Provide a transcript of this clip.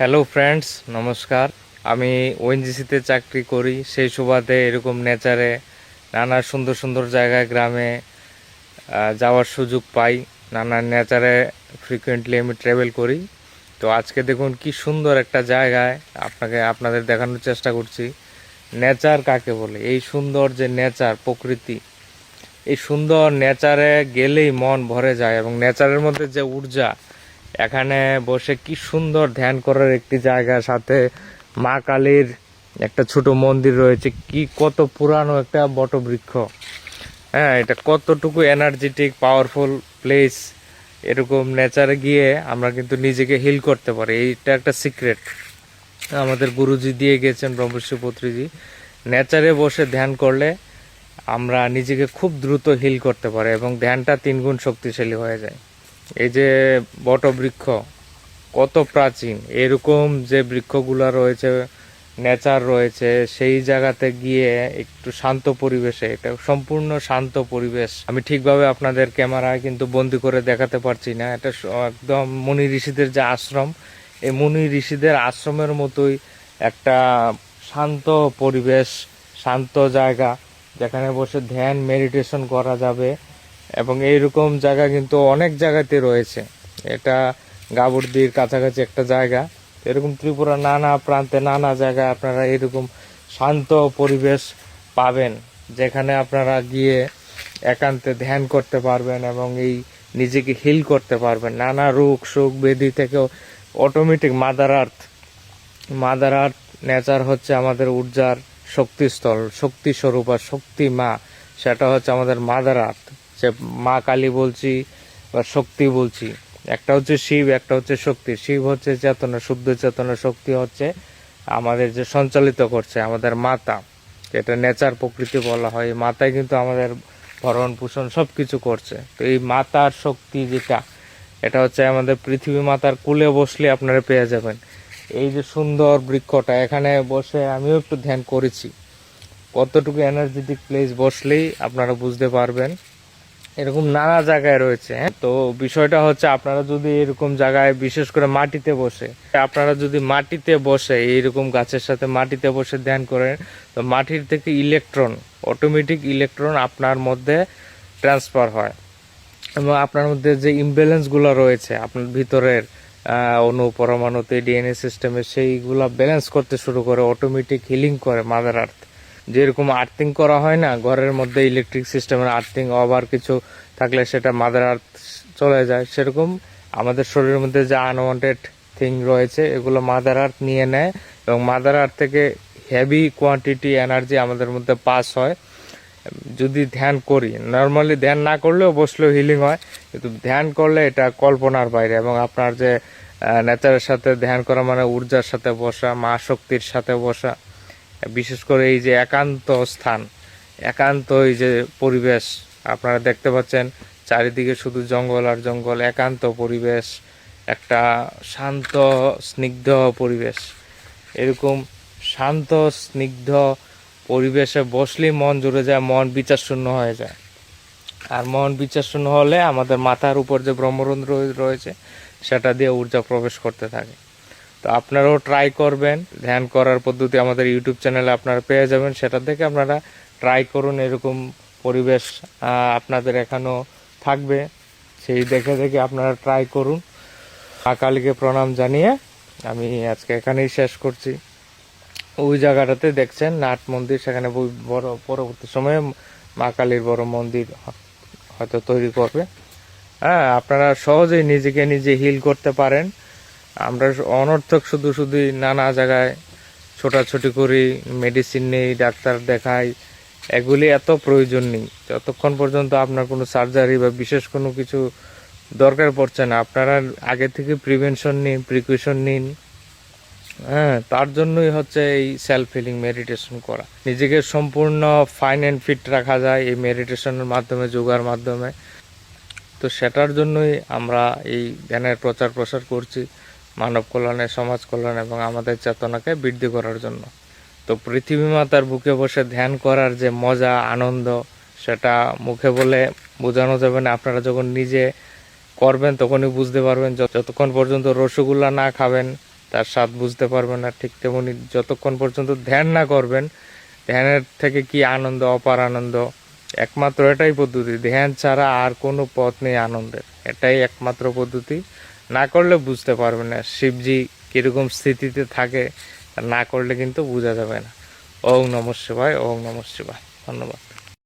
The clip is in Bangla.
হ্যালো ফ্রেন্ডস নমস্কার। আমি ওএনজিসিতে চাকরি করি। সেই সুবাদে এরকম নেচারে নানা সুন্দর সুন্দর জায়গায়, গ্রামে যাওয়ার সুযোগ পাই। নানা নেচারে ফ্রিকুয়েন্টলি আমি ট্রাভেল করি। তো আজকে দেখুন কি সুন্দর একটা জায়গায় আপনাকে, আপনাদের দেখানোর চেষ্টা করছি। নেচার কাকে বলে? এই সুন্দর যে নেচার প্রকৃতি, এই সুন্দর নেচারে গেলেই মন ভরে যায় এবং নেচারের মধ্যে যে ঊর্জা এখানে বসে কি সুন্দর ধ্যান করার একটি জায়গা সাথে মা কালীর একটা ছোট মন্দির রয়েছে। কি কত পুরানো একটা বটবৃক্ষ। হ্যাঁ এটা কতটুকু এনার্জেটিক পাওয়ারফুল প্লেস এরকম নেচারে গিয়ে আমরা কিন্তু নিজেকে হিল করতে পারি। এইটা একটা সিক্রেট আমাদের গুরুজি দিয়ে গেছেন ব্রহ্মশ্রী পত্রীজি নেচারে বসে ধ্যান করলে আমরা নিজেকে খুব দ্রুত হিল করতে পারি এবং ধ্যানটা তিনগুণ শক্তিশালী হয়ে যায়। এই যে বটবৃক্ষ, কত প্রাচীন। এরকম যে বৃক্ষগুলো রয়েছে, নেচার রয়েছে, সেই জায়গাতে গিয়ে একটু শান্ত পরিবেশে, এটা সম্পূর্ণ শান্ত পরিবেশ। আমি ঠিকভাবে আপনাদের ক্যামেরায় কিন্তু বন্দি করে দেখাতে পারছি না। এটা একদম মুনি ঋষিদের যে আশ্রম, এই মুনি ঋষিদের আশ্রমের মতোই একটা শান্ত পরিবেশ, শান্ত জায়গা, যেখানে বসে ধ্যান, মেডিটেশন করা যাবে। এবং এইরকম জায়গা কিন্তু অনেক জায়গাতে রয়েছে। এটা গাবর্দির কাছাকাছি একটা জায়গা। এরকম ত্রিপুরা নানা প্রান্তে নানা জায়গায় আপনারা এরকম শান্ত পরিবেশ পাবেন, যেখানে আপনারা গিয়ে একান্তে ধ্যান করতে পারবেন এবং এই নিজেকে হিল করতে পারবেন। নানা রোগ শোক ব্যাধি থেকেও automatic mother earth mother earth nature হচ্ছে আমাদের ঊর্জার শক্তিস্থল শক্তি স্বরূপ আর শক্তি মা সেটা হচ্ছে আমাদের মাদার আর্থ যে মা কালী বলছি বা শক্তি বলছি। একটা হচ্ছে শিব, একটা হচ্ছে শক্তি। শিব হচ্ছে চেতনা, শুদ্ধ চেতনা শক্তি হচ্ছে আমাদের যে সঞ্চালিত করছে, আমাদের মাতা। যেটা নেচার প্রকৃতি বলা হয়, এই মাতাই কিন্তু আমাদের ভরণ পোষণ সব কিছু করছে। তো এই মাতার শক্তি যেটা, এটা হচ্ছে আমাদের পৃথিবী মাতার কুলে বসলে আপনারা পেয়ে যাবেন। এই যে সুন্দর বৃক্ষটা, এখানে বসে আমিও একটু ধ্যান করেছি। কতটুকু এনার্জেটিক প্লেস বসলেই আপনারা বুঝতে পারবেন। এরকম নানা জায়গায় রয়েছে হ্যাঁ? তো বিষয়টা হচ্ছে আপনারা যদি এরকম জায়গায়, বিশেষ করে মাটিতে বসে, আপনারা যদি মাটিতে বসে, এইরকম গাছের সাথে মাটিতে বসে ধ্যান করেন, তো মাটির থেকে ইলেকট্রন, অটোমেটিক ইলেকট্রন আপনার মধ্যে ট্রান্সফার হয় এবং আপনার মধ্যে যে ইমব্যালেন্সগুলো রয়েছে, আপনার ভিতরের অণু পরমাণুতে ডিএনএ সিস্টেমে সেইগুলো ব্যালেন্স করতে শুরু করে অটোমেটিক হিলিং করে মাদার আর্থ যেরকম আর্থিং করা হয় না, ঘরের মধ্যে ইলেকট্রিক সিস্টেমের আর্থিং ওভার কিছু থাকলে সেটা মাদার আর্থ চলে যায়। সেরকম আমাদের শরীরের মধ্যে যে আনওয়ান্টেড থিং রয়েছে, এগুলো মাদার আর্থ নিয়ে নেয় এবং মাদার আর্থ থেকে হেভি কোয়ান্টিটি এনার্জি আমাদের মধ্যে পাস হয়। যদি ধ্যান করি নর্মালি ধ্যান না করলেও বসলেও হিলিং হয়, কিন্তু ধ্যান করলে এটা কল্পনার বাইরে এবং আপনার যে নেচারের সাথে ধ্যান করা মানে ঊর্জার সাথে বসা, মা শক্তির সাথে বসা বিশেষ করে এই যে একান্ত স্থান, একান্ত এই যে পরিবেশ, আপনারা দেখতে পাচ্ছেন চারিদিকে শুধু জঙ্গল আর জঙ্গল, একান্ত পরিবেশ, একটা শান্ত, স্নিগ্ধ পরিবেশ। এরকম শান্ত, স্নিগ্ধ পরিবেশে বসলেই মন জুড়ে যায়, মন বিচার শূন্য হয়ে যায়। আর মন বিচার শূন্য হলে আমাদের মাথার উপর যে ব্রহ্মরন্ধ্র রয়েছে, সেটা দিয়ে ঊর্জা প্রবেশ করতে থাকে। তো আপনারাও ট্রাই করবেন। ধ্যান করার পদ্ধতি আমাদের ইউটিউব চ্যানেলে আপনারা পেয়ে যাবেন। সেটা থেকে আপনারা ট্রাই করুন, এরকম পরিবেশ আপনাদের এখানেও থাকবে। সেই দেখে দেখে আপনারা ট্রাই করুন। মা কালীকে প্রণাম জানিয়ে আমি আজকে এখানেই শেষ করছি। ওই জায়গাটাতে দেখছেন নাট মন্দির, সেখানে বড়, পরবর্তী সময়ে মা কালীর বড় মন্দির হয়তো তৈরি করবে। হ্যাঁ আপনারা সহজেই নিজেকে নিজে হিল করতে পারেন। আমরা অনর্থক শুধু শুধু নানা জায়গায় ছোটাছুটি করি মেডিসিন নেই, ডাক্তার দেখাই, এগুলি এত প্রয়োজন নেই। যতক্ষণ পর্যন্ত আপনার কোনো সার্জারি বা বিশেষ কোনো কিছু দরকার পড়ছে না, আপনারা আগে থেকে প্রিভেনশন নিন প্রিকশন নিন। হ্যাঁ তার জন্যই হচ্ছে এই সেলফ হিলিং মেডিটেশন করা। নিজেকে সম্পূর্ণ ফাইন অ্যান্ড ফিট রাখা যায় এই মেডিটেশনের মাধ্যমে, যোগার মাধ্যমে। তো সেটার জন্যই আমরা এই জ্ঞানের প্রচার প্রসার করছি। মানব কল্যাণে, সমাজ কল্যাণ এবং আমাদের চেতনাকে বৃদ্ধি করার জন্য। তো পৃথিবী মাতার বুকে বসে ধ্যান করার যে মজা, আনন্দ, সেটা মুখে বলে বোঝানো যাবে না। আপনারা যখন নিজে করবেন, তখনই বুঝতে পারবেন, যত- যতক্ষণ পর্যন্ত রসগোল্লা না খাবেন, তার স্বাদ বুঝতে পারবেন না। ঠিক তেমনি যতক্ষণ পর্যন্ত ধ্যান না করবেন, ধ্যানের থেকে কি আনন্দ, অপার আনন্দ? একমাত্র এটাই পদ্ধতি। ধ্যান ছাড়া আর কোনো পথ নেই আনন্দের। এটাই একমাত্র পদ্ধতি। না করলে বুঝতে পারবে না। শিবজি কীরকম স্থিতিতে থাকে না করলে কিন্তু বোঝা যাবে না। ওম নম শিবায়, ওম নম শিবায়। ধন্যবাদ।